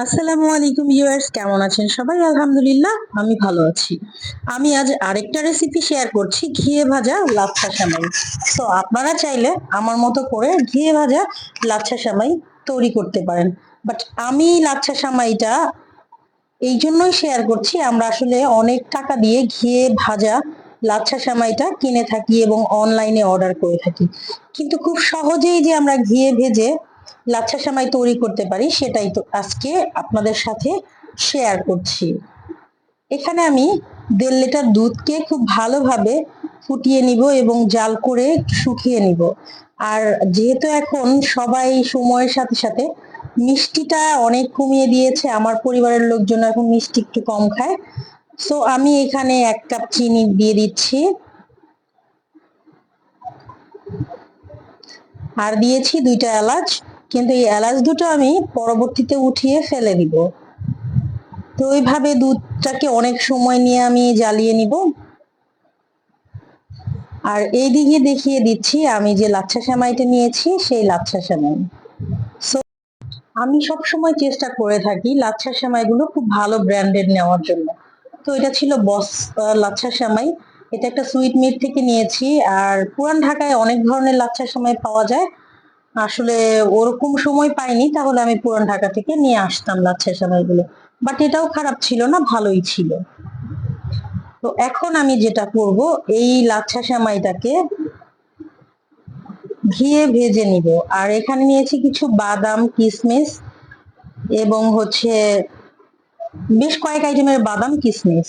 আসসালামু আলাইকুম ভিউয়ার্স কেমন আছেন সবাই? আলহামদুলিল্লাহ, আমি ভালো আছি। আমি আজ আরেকটা রেসিপি শেয়ার করছি, ঘিয়ে ভাজা লাচ্ছা সামাই। তো আপনারা চাইলে আমার মতো করে ঘিয়ে ভাজা লাচ্ছা সামাই তৈরি করতে পারেন। বাট আমি লাচ্ছা সামাইটা এই জন্যই শেয়ার করছি, আমরা আসলে অনেক টাকা দিয়ে ঘিয়ে ভাজা লাচ্ছা সামাইটা কিনে থাকি এবং অনলাইনে অর্ডার করে থাকি। কিন্তু খুব সহজেই যে আমরা ঘিয়ে ভেজে লাচ্ছা সামাই তৈরি করতে পারি, সেটাই তো আজকে আপনাদের সাথে শেয়ার করছি। এখানে আমি দেড় লিটার দুধকে খুব ভালোভাবে ফুটিয়ে নিব এবং জাল করে শুকিয়ে নিব। আর যেহেতু এখন সবাই সময়ের সাথে সাথে মিষ্টিটা অনেক কমিয়ে দিয়েছে, আমার পরিবারের লোকজন এখন মিষ্টি একটু কম খায় সো আমি এখানে এক কাপ চিনি দিয়ে দিচ্ছি। আর দিয়েছি দুইটা এলাচ। কিন্তু এই এলাচ দুটো আমি পরবর্তীতে উঠিয়ে ফেলে দিব। তো ওইভাবে দুধটাকে অনেক সময় নিয়ে আমি জ্বালিয়ে নিব। আর এইদিকে দেখিয়ে দিচ্ছি, আমি যে লাচ্ছা সেমাইটা নিয়েছি, সেই লাচ্ছা সেমাই। সো আমি সব সময় চেষ্টা করে থাকি লাচ্ছা সেমাইগুলো খুব ভালো ব্র্যান্ডেড নেওয়ার জন্য। তো এটা ছিল বস লাচ্ছা সেমাই। এটা একটা সুইট মিট থেকে নিয়েছি, আর পুরান ঢাকায় অনেক ধরনের লাচ্ছা সেমাই পাওয়া যায়। আসলে ওরকম সময় পাইনি, তাহলে আমি পুরান ঢাকা থেকে নিয়ে আসতাম লাচ্ছা সেমাইগুলো। বাট এটাও খারাপ ছিল না, ভালোই ছিল। তো এখন আমি যেটা করব, এই লাচ্ছা সেমাইটাকে ঘিয়ে ভেজে নিব। আর এখানে নিয়েছি কিছু বাদাম কিশমিশ এবং হচ্ছে বেশ কয়েক আইটেমের বাদাম কিশমিশ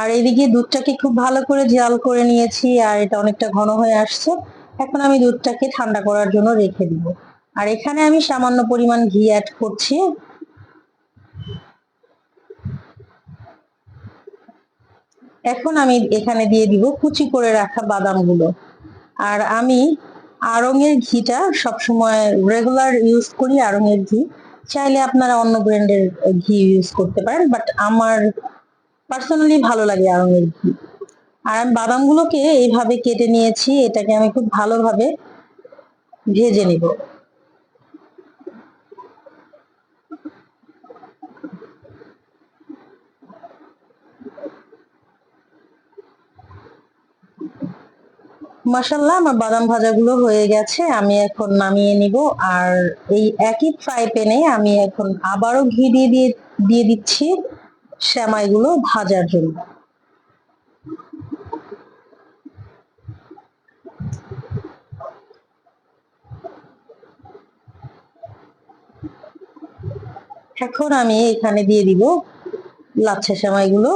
আর এদিকে দুধটাকে খুব ভালো করে জাল করে নিয়েছি, আর এটা অনেকটা ঘন হয়ে আসছে। এখন আমি দুধটাকে ঠান্ডা করার জন্য রেখে দিব। আর এখানে আমি সামান্য পরিমাণ ঘি অ্যাড করছি। এখন আমি এখানে দিয়ে দিব কুচি করে রাখা বাদামগুলো। আর আমি আড়ঙের ঘিটা সবসময় রেগুলার ইউজ করি আড়ঙের ঘি। চাইলে আপনারা অন্য ব্র্যান্ডের ঘি ইউজ করতে পারেন বাট আমার পার্সোনালি ভালো লাগে আড়ঙের ঘি। আর আমি বাদামগুলোকে এইভাবে কেটে নিয়েছি, এটাকে আমি খুব ভালোভাবে ভেজে নিব। মাসাল্লাহ আমার বাদাম ভাজাগুলো হয়ে গেছে, আমি এখন নামিয়ে নিব। আর এই একই ফ্রাই প্যানে আমি এখন আবারও ঘি দিয়ে দিয়ে দিয়ে দিচ্ছি শ্যামাইগুলো ভাজার জন্য। এখন আমি এখানে দিয়ে দিব লাচ্ছা সেমাইগুলো।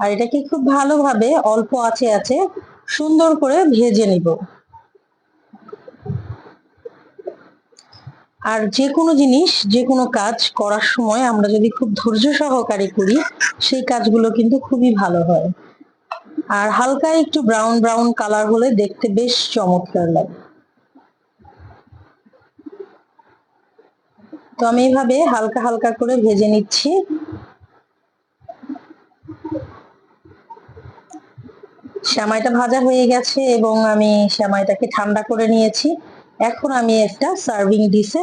আর এটাকে খুব ভালোভাবে অল্প আছে আছে সুন্দর করে ভেজে নিব। আর যে কোনো জিনিস যে কোনো কাজ করার সময় আমরা যদি খুব ধৈর্য সহকারে করি, সেই কাজগুলো কিন্তু খুবই ভালো হয়। আর হালকা একটু ব্রাউন ব্রাউন কালার হলে দেখতে বেশ চমৎকার লাগে। তো আমি এইভাবে হালকা হালকা করে ভেজে নিচ্ছি। শ্যামাইটা ভাজা হয়ে গেছে এবং আমি শ্যামাইটাকে ঠান্ডা করে নিয়েছি। এখন আমি একটা সার্ভিং ডিশে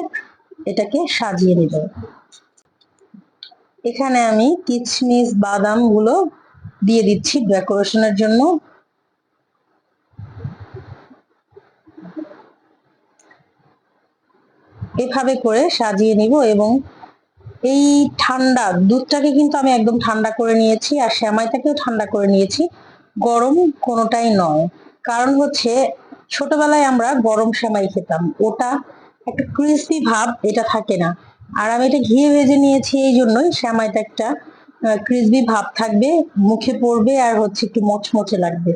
এটাকে সাজিয়ে নেব। এখানে আমি কিচমিচ বাদামগুলো দিয়ে দিচ্ছি ডেকোরেশনের জন্য। এভাবে করে সাজিয়ে নিব এবং এই ঠান্ডা দুধটাকে কিন্তু আমি একদম ঠান্ডা করে নিয়েছি আর শ্যামাইটাকেও ঠান্ডা করে নিয়েছি। গরম কোনোটাই নয়। কারণ হচ্ছে ছোটবেলায় আমরা গরম শ্যামাই খেতাম। ওটা একটা ক্রিসপি ভাব, এটা থাকে না। আর আমি এটা ঘিয়ে ভেজে নিয়েছি এই জন্যই শ্যামাইটা একটা ক্রিসপি ভাব থাকবে, মুখে পড়বে আর হচ্ছে একটু মচমচে লাগবে।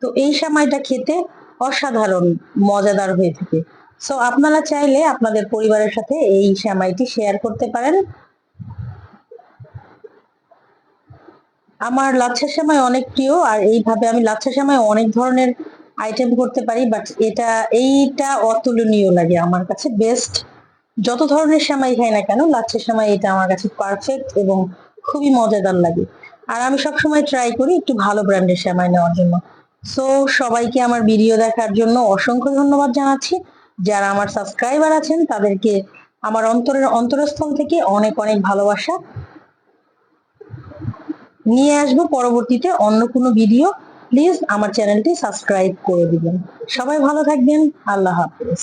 তো এই শ্যামাইটা খেতে অসাধারণ, মজাদার হয়ে থাকে। সো আপনারা চাইলে আপনাদের পরিবারের সাথে এই শ্যামাইটি শেয়ার করতে পারেন। আমার লাচ্ছা সেমাই অনেক প্রিয়, আর এইভাবে আমি লাচ্ছা সেমাই অনেক ধরনের আইটেম করতে পারি বাট এটা, এইটা অতুলনীয় লাগে আমার কাছে বেস্ট যত ধরনের সেমাই খাই না কেন, লাচ্ছা সেমাই এটা আমার কাছে পারফেক্ট এবং খুবই মজাদার লাগে। আর আমি সব সময় ট্রাই করি একটু ভালো ব্র্যান্ডের সেমাই নেওয়ার জন্য। সো সবাইকে আমার ভিডিও দেখার জন্য অসংখ্য ধন্যবাদ জানাচ্ছি। যারা আমার সাবস্ক্রাইবার আছেন, তাদেরকে আমার অন্তরের অন্তরস্থল থেকে অনেক অনেক ভালোবাসা। নিয়ে আসব পরবর্তীতে অন্য কোনো ভিডিও প্লিজ আমার চ্যানেলটি সাবস্ক্রাইব করে দিবেন। সবাই ভালো থাকবেন। আল্লাহ হাফেজ।